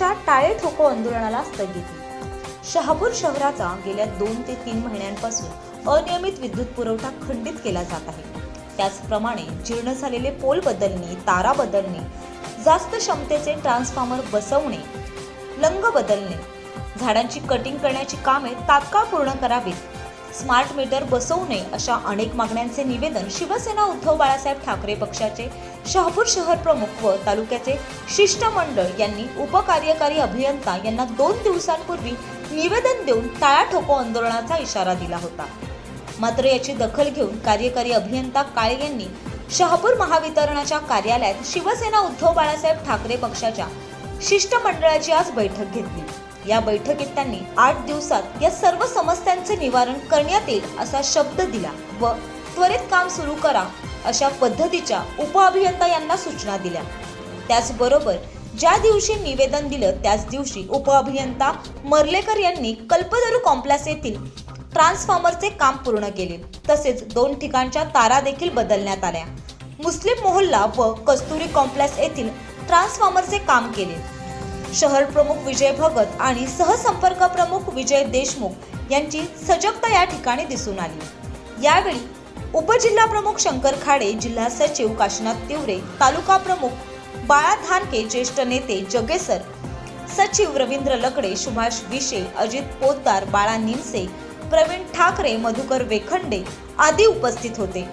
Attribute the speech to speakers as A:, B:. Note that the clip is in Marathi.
A: टाळे ठोको आंदोलनाला स्थगिती. शहापूर शहराचा गेल्या दोन ते तीन महिन्यांपासून अनियमित विद्युत पुरवठा खंडित केला जात आहे. त्याचप्रमाणे जीर्ण झालेले पोल बदलणे तारा बदलणे जास्त क्षमतेचे ट्रान्सफॉर्मर बसवणे लंग बदलणे झाडांची कटिंग करण्याची कामे तात्काळ पूर्ण करावीत स्मार्ट मीटर बसवू नये अशा अनेक मागण्यांचे निवेदन शिवसेना उद्धव बाळासाहेब ठाकरे पक्षाचे शहापूर शहर प्रमुख व तालुक्याचे शिष्टमंडळ यांनी उपकार्यकारी अभियंता यांना दोन दिवसांपूर्वी निवेदन देऊन टाळा ठोको आंदोलनाचा इशारा दिला होता. मात्र याची दखल घेऊन कार्यकारी अभियंता काळे यांनी शहापूर महावितरणाच्या कार्यालयात शिवसेना उद्धव बाळासाहेब ठाकरे पक्षाच्या शिष्टमंडळाची आज बैठक घेतली. या बैठकीत त्यांनी आठ दिवसात या सर्व समस्यांचे निवारण करण्यात येईल असा शब्द दिला व त्वरित काम सुरू करा अशा पद्धतीच्या उपअभियंता यांना सूचना दिल्या. त्याचबरोबर ज्या दिवशी निवेदन दिलं त्याच दिवशी उपअभियंता मर्लेकर यांनी कल्पतरू कॉम्प्लेक्स येथील ट्रान्सफॉर्मरचे काम पूर्ण केले. तसेच दोन ठिकाणच्या तारा देखील बदलण्यात आल्या. मुस्लिम मोहल्ला व कस्तुरी कॉम्प्लेक्स येथील ट्रान्सफॉर्मरचे काम केले. शहर प्रमुख विजय भगत आणि सहसंपर्क प्रमुख विजय देशमुख यांची सजगता या ठिकाणी दिसून आली. यावेळी उपजिल्हा प्रमुख शंकर खाडे जिल्हा सचिव काशीनाथ तिवरे तालुका प्रमुख बाळा धानके ज्येष्ठ नेते जगेसर सचिव रवींद्र लकडे सुभाष विशे अजित पोतदार बाळा निमसे प्रवीण ठाकरे मधुकर वेखंडे आदी उपस्थित होते.